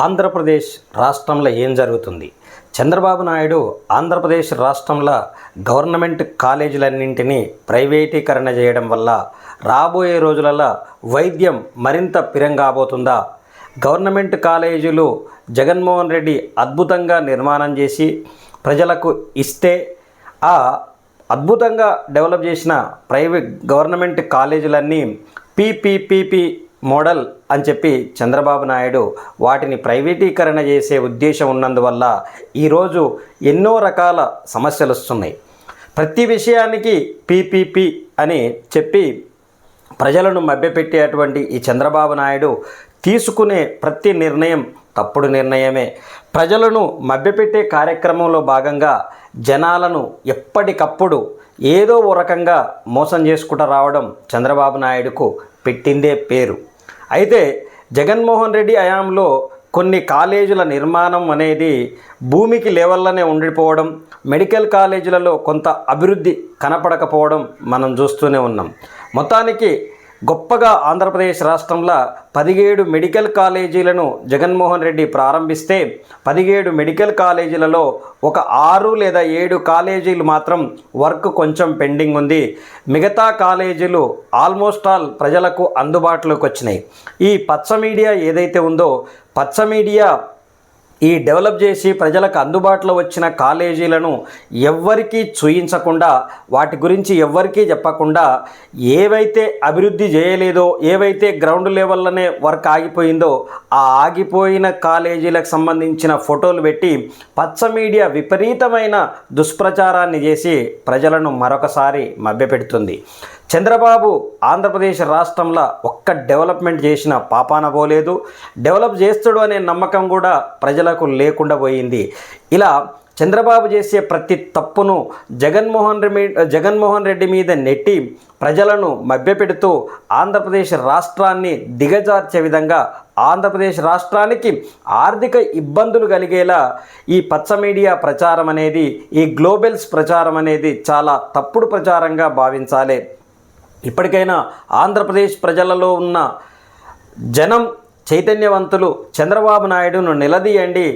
ఆంధ్రప్రదేశ్ రాష్ట్రంలో ఏం జరుగుతుంది? చంద్రబాబు నాయుడు ఆంధ్రప్రదేశ్ రాష్ట్రంలో గవర్నమెంట్ కాలేజీలన్నింటినీ ప్రైవేటీకరణ చేయడం వల్ల రాబోయే రోజులలో వైద్యం మరింత పిరంగాబోతుందా? గవర్నమెంట్ కాలేజీలు జగన్మోహన్ రెడ్డి అద్భుతంగా నిర్మాణం చేసి ప్రజలకు ఇస్తే ఆ అద్భుతంగా డెవలప్ చేసిన private government కాలేజీలన్నీ P P P P model అని చెప్పి చంద్రబాబు నాయుడు వాటిని ప్రైవేటీకరణ చేసే ఉద్దేశం ఉన్నందువల్ల ఈరోజు ఎన్నో రకాల సమస్యలు వస్తున్నాయి. ప్రతి విషయానికి పీపీపీ అని చెప్పి ప్రజలను మభ్యపెట్టేటువంటి ఈ చంద్రబాబు నాయుడు తీసుకునే ప్రతి నిర్ణయం తప్పుడు నిర్ణయమే. ప్రజలను మభ్యపెట్టే కార్యక్రమంలో భాగంగా జనాలను ఎప్పటికప్పుడు ఏదో ఓ రకంగా మోసం చేసుకుంటూ రావడం చంద్రబాబు నాయుడుకు పెట్టిందే పేరు. అయితే జగన్మోహన్ రెడ్డి హయాంలో కొన్ని కాలేజీల నిర్మాణం అనేది భూమికి లెవెల్లోనే ఉండిపోవడం మెడికల్ కాలేజీలలో కొంత అభివృద్ధి కనపడకపోవడం మనం చూస్తూనే ఉన్నాం. మొత్తానికి గొప్పగా ఆంధ్రప్రదేశ్ రాష్ట్రంలో పదిహేడు మెడికల్ కాలేజీలను జగన్మోహన్ రెడ్డి ప్రారంభిస్తే పదిహేడు మెడికల్ కాలేజీలలో ఒక ఆరు లేదా ఏడు కాలేజీలు మాత్రం వర్క్ కొంచెం పెండింగ్ ఉంది. మిగతా కాలేజీలు ఆల్మోస్ట్ ఆల్ ప్రజలకు అందుబాటులోకి వచ్చినాయి. ఈ పచ్చ మీడియా ఏదైతే ఉందో పచ్చ మీడియా ఈ డెవలప్ చేసి ప్రజలకు అందుబాటులో వచ్చిన కాలేజీలను ఎవ్వరికీ చూయించకుండా వాటి గురించి ఎవ్వరికీ చెప్పకుండా ఏవైతే అభివృద్ధి చేయలేదో ఏవైతే గ్రౌండ్ లెవెల్లోనే వర్క్ ఆగిపోయిందో ఆ ఆగిపోయిన కాలేజీలకు సంబంధించిన ఫోటోలు పెట్టి పచ్చ మీడియా విపరీతమైన దుష్ప్రచారాన్ని చేసి ప్రజలను మరొకసారి మభ్యపెడుతుంది. చంద్రబాబు ఆంధ్రప్రదేశ్ రాష్ట్రంలో ఒక్క డెవలప్మెంట్ చేసిన పాపాన పోలేదు. డెవలప్ చేస్తాడు అనే నమ్మకం కూడా ప్రజలకు లేకుండా పోయింది. ఇలా చంద్రబాబు చేసే ప్రతి తప్పును జగన్మోహన్ రెడ్డి జగన్మోహన్ రెడ్డి మీద నెట్టి ప్రజలను మభ్యపెడుతూ ఆంధ్రప్రదేశ్ రాష్ట్రాన్ని దిగజార్చే విధంగా ఆంధ్రప్రదేశ్ రాష్ట్రానికి ఆర్థిక ఇబ్బందులు కలిగేలా ఈ పచ్చ మీడియా ప్రచారం అనేది ఈ గ్లోబల్స్ ప్రచారం అనేది చాలా తప్పుడు ప్రచారంగా భావించాలి. ఇప్పటికైనా ఆంధ్రప్రదేశ్ ప్రజలలో ఉన్న జనం చైతన్యవంతులు చంద్రబాబు నాయుడును నిలదీయండి.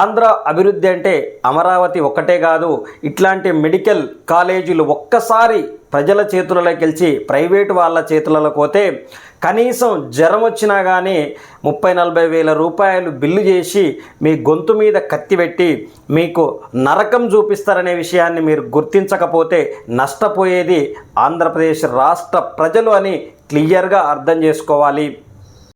ఆంధ్ర అభివృద్ధి అంటే అమరావతి ఒక్కటే కాదు ఇట్లాంటి మెడికల్ కాలేజీలు ఒక్కసారి ప్రజల చేతులలోకి గెలిచి ప్రైవేటు వాళ్ళ చేతులలో పోతే కనీసం జ్వరం వచ్చినా కానీ ముప్పై నలభై వేల రూపాయలు బిల్లు చేసి మీ గొంతు మీద కత్తి పెట్టి మీకు నరకం చూపిస్తారనే విషయాన్ని మీరు గుర్తించకపోతే నష్టపోయేది ఆంధ్రప్రదేశ్ రాష్ట్ర ప్రజలు అని క్లియర్గా అర్థం చేసుకోవాలి.